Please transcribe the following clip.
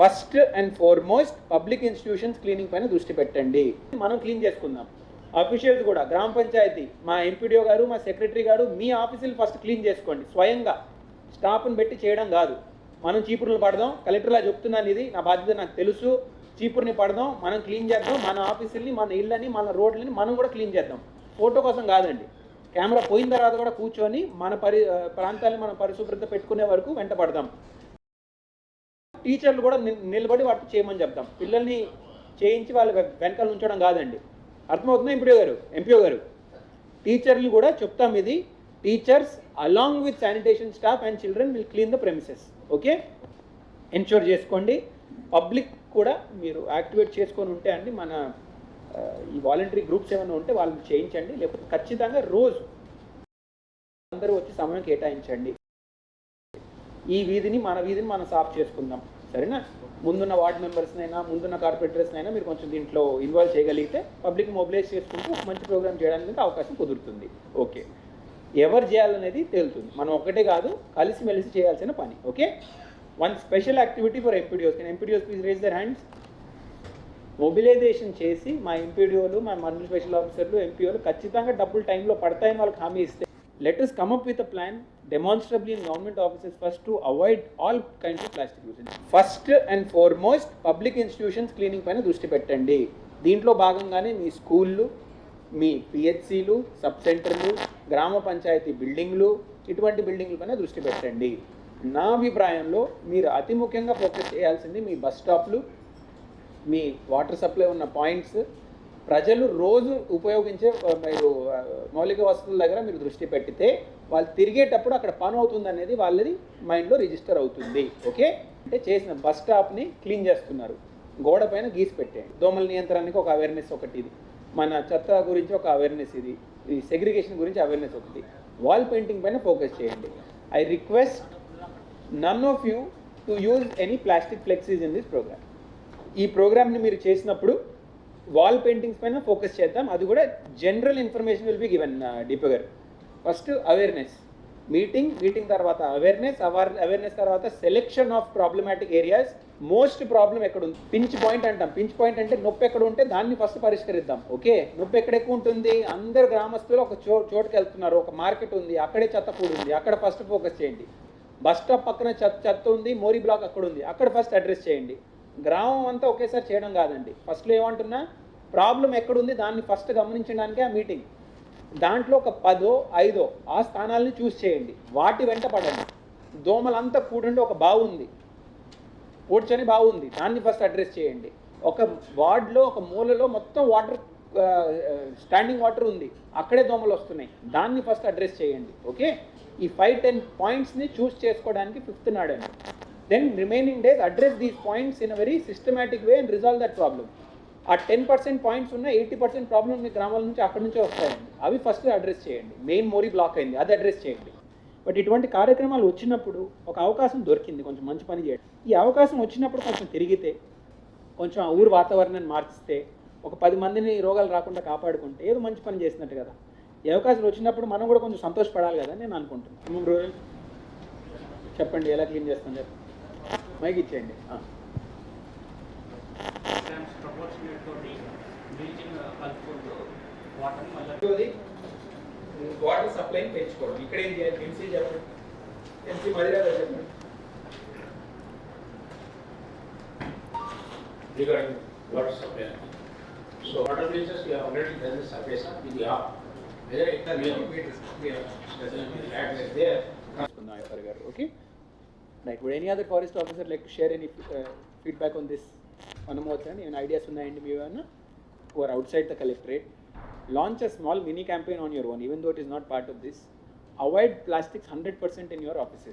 First and foremost public institutions cleaning పైన దృష్టి పెట్టండి. మనం క్లీన్ చేసుకుందాం. అఫీషియల్స్ కూడా గ్రామ పంచాయతీ మా ఎంపీడీఓ గారు మా సెక్రటరీ గారు మీ ఆఫీసులు ఫస్ట్ క్లీన్ చేసుకోండి. స్వయంగా. స్టాఫ్ని పెట్టి చేయడం కాదు. మనం చీపురులు పడదాం. కలెక్టర్లా చెప్తున్నాను ఇది. నా బాధ్యత నాకు తెలుసు. చీపుర్ని పడదాం. మనం క్లీన్ చేద్దాం. మన ఆఫీసుల్ని మన ఇళ్ళని మన రోడ్లని మనం కూడా క్లీన్ చేద్దాం. ఫోటో కోసం కాదండి. కెమెరా పోయిన తర్వాత కూడా కూర్చొని మన పరి ప్రాంతాన్ని మనం పరిశుభ్రత పెట్టుకునే వరకు వెంట పడదాం. టీచర్లు కూడా నిలబడి వాటి చేయమని చెప్తాం. పిల్లల్ని చేయించి వాళ్ళ వెనకాల ఉంచడం కాదండి. అర్థమవుతుందా ఎంపీఓ గారు? ఎంపీఓ గారు? టీచర్లు కూడా చెప్తాం ఇది. Teachers along with sanitation staff and children will clean the premises. Okay? Ensure చేసుకోండి. పబ్లిక్ కూడా మీరు యాక్టివేట్ చేసుకొని ఉంటే అండి మన ఈ వాలంటరీ గ్రూప్స్ ఏమైనా ఉంటే వాళ్ళని చేయించండి. లేకపోతే ఖచ్చితంగా రోజు అందరూ వచ్చి సమయం కేటాయించండి. ఈ వీధిని మన వీధిని మనం సాఫ్ చేసుకుందాం. సరేనా? ముందున్న వార్డ్ మెంబర్స్నైనా ముందున్న కార్పొరేటర్స్నైనా మీరు కొంచెం దీంట్లో ఇన్వాల్వ్ చేయగలిగితే పబ్లిక్ మొబిలైజ్ చేసుకుంటూ మంచి ప్రోగ్రామ్ చేయడానికి అవకాశం కుదురుతుంది. ఓకే. ఎవరు చేయాలనేది తేలుతుంది. మనం ఒక్కటే కాదు కలిసిమెలిసి చేయాల్సిన పని. Okay? One special activity for MPDOs can MPDOs please raise their hands mobilisation చేసి మా ఎంపీడీఓలు మా మండల స్పెషల్ ఆఫీసర్లు ఎంపీఓలు ఖచ్చితంగా డబ్బులు టైంలో పడతాయని వాళ్ళకి హామీ ఇస్తే let us come up with a plan demonstrably in government offices first to avoid all kinds of plastic usage first and foremost public institutions cleaning పైన దృష్టి పెట్టండి. దీంట్లో భాగంగానే మీ స్కూళ్ళు మీ పిహెచ్సిలు సబ్ సెంటర్లు గ్రామ పంచాయతీ బిల్డింగ్లు ఇటువంటి బిల్డింగ్ల పైన దృష్టి పెట్టండి. నా అభిప్రాయంలో మీరు అతి ముఖ్యంగా ఫోకస్ చేయాల్సింది మీ బస్ స్టాప్లు మీ వాటర్ సప్లై ఉన్న పాయింట్స్ ప్రజలు రోజు ఉపయోగించే మీరు మౌలిక వసతుల దగ్గర మీరు దృష్టి పెట్టితే వాళ్ళు తిరిగేటప్పుడు అక్కడ పని అవుతుంది అనేది వాళ్ళది మైండ్లో రిజిస్టర్ అవుతుంది. ఓకే? అంటే చేసిన బస్ స్టాప్ని క్లీన్ చేస్తున్నారు. గోడ పైన గీసి పెట్టేయండి. దోమల నియంత్రణకి ఒక అవేర్నెస్ ఒకటి ఇది మన చెత్త గురించి ఒక అవేర్నెస్ ఇది. ఈ సెగ్రిగేషన్ గురించి అవేర్నెస్ ఒకటి. వాల్ పెయింటింగ్ పైన ఫోకస్ చేయండి. I request none of you to use any plastic flexes in this programme ఈ ప్రోగ్రామ్ని మీరు చేసినప్పుడు వాల్ పెయింటింగ్స్ పైన ఫోకస్ చేద్దాం. అది కూడా general information will be given DPO గారు. ఫస్ట్ అవేర్నెస్ మీటింగ్ మీటింగ్ తర్వాత అవేర్నెస్ అవర్ అవేర్నెస్ తర్వాత selection of problematic areas most problem ఎక్కడ ఉంది పించ్ పాయింట్ అంటాం. పించ్ పాయింట్ అంటే నొప్పి ఎక్కడ ఉంటే దాన్ని ఫస్ట్ పరిష్కరిద్దాం. ఓకే నొప్పి ఎక్కడ ఎక్కువ ఉంటుంది? అందరు గ్రామస్తులు ఒక చో చోటుకి వెళ్తున్నారు. ఒక మార్కెట్ ఉంది. అక్కడే చెత్త కూడి ఉంది. అక్కడ ఫస్ట్ ఫోకస్ చేయండి. బస్ స్టాప్ పక్కన చెత్త చెత్త ఉంది. మోరీ బ్లాక్ అక్కడ ఉంది. అక్కడ ఫస్ట్ అడ్రస్ చేయండి. గ్రామం అంతా ఒకేసారి చేయడం కాదండి. ఫస్ట్లో ఏమంటున్నా ప్రాబ్లం ఎక్కడుంది దాన్ని ఫస్ట్ గమనించడానికే ఆ మీటింగ్. దాంట్లో ఒక పదో ఐదో ఆ స్థానాలని చూస్ చేయండి. వాటి వెంట పడండి. దోమలంతా కూడండి ఒక బాగుంది కూర్చొని బాగుంది దాన్ని ఫస్ట్ అడ్రస్ చేయండి. ఒక వార్డ్లో ఒక మూలలో మొత్తం వాటర్ స్టాండింగ్ వాటర్ ఉంది. అక్కడే దోమలు వస్తున్నాయి. దాన్ని ఫస్ట్ అడ్రస్ చేయండి. ఓకే? ఈ ఫైవ్ టెన్ పాయింట్స్ని చూస్ చేసుకోవడానికి fifth నాడండి then remaining days address these points in a very systematic way and resolve that problem ఆ టెన్ పర్సెంట్ పాయింట్స్ ఉన్న ఎయిటీ పర్సెంట్ ప్రాబ్లమ్ మీ గ్రామాల నుంచి అక్కడి నుంచే వస్తాయండి. అవి ఫస్ట్ అడ్రస్ చేయండి. మెయిన్ మోరీ బ్లాక్ అయింది. అది అడ్రస్ చేయండి. బట్ ఇటువంటి కార్యక్రమాలు వచ్చినప్పుడు ఒక అవకాశం దొరికింది. కొంచెం మంచి పని చేయడం. ఈ అవకాశం వచ్చినప్పుడు కొంచెం తిరిగితే కొంచెం ఆ ఊరు వాతావరణాన్ని మార్చిస్తే ఒక పది మందిని రోగాలు రాకుండా కాపాడుకుంటే ఏదో మంచి పని చేసినట్టు కదా. ఈ అవకాశాలు వచ్చినప్పుడు మనం కూడా కొంచెం సంతోషపడాలి కదా నేను అనుకుంటున్నాను. చెప్పండి ఎలా క్లీన్ చేస్తాం చెప్పండి మైక్ ఇచ్చేయండి ఆ. వాటర్ వాటర్ సప్లై పెంచుకోవడం ఇక్కడ ఏం చేయాలి ఎంసీ చెప్పండి ఎంసీ మదిరా చెప్పండి regarding water supply. So water bleachers, we have already done the survey sir, with the app. Whether it can be, we have specifically added there. చేసుకుందాం Right. Would any other forest officer like to share any uh, feedback on this Even ideas from the end even who are outside the collectorate. Launch a small mini campaign on your own, even though it is not part of this. Avoid plastics 100% in your offices.